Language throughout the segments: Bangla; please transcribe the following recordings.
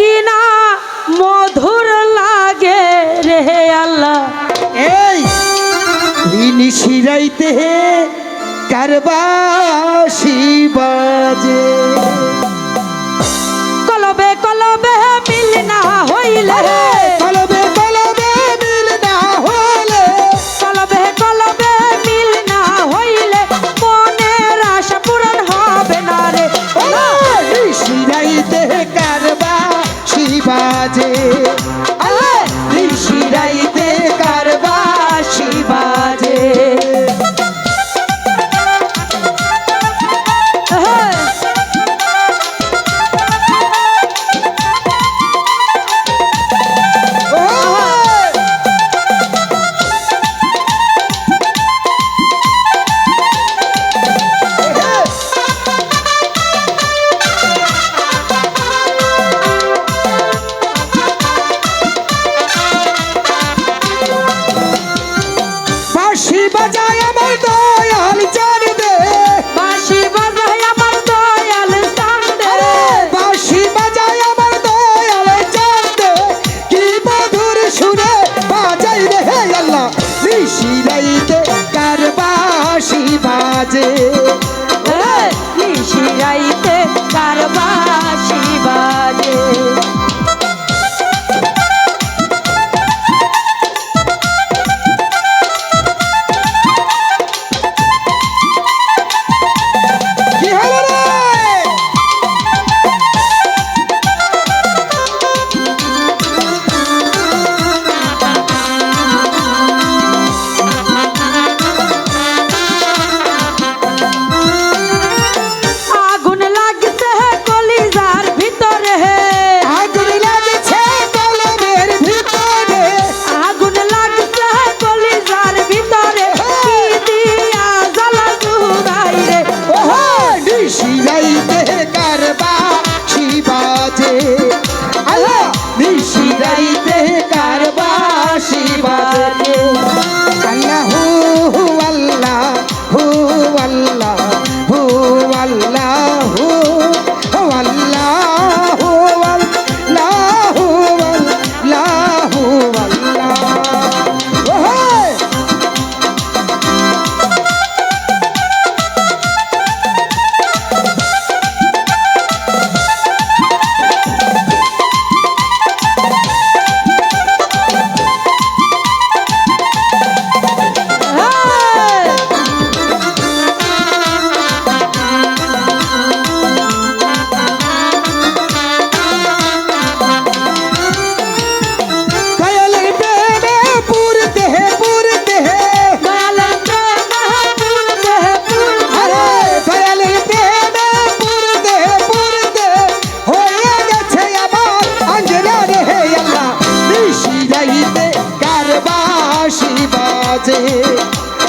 কিনা মধুর লাগে রে আল্লাহ। এই কারবাসি বাজে।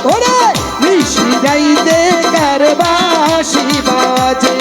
ওরে মিশি যাইতে কার বাসি বাজে।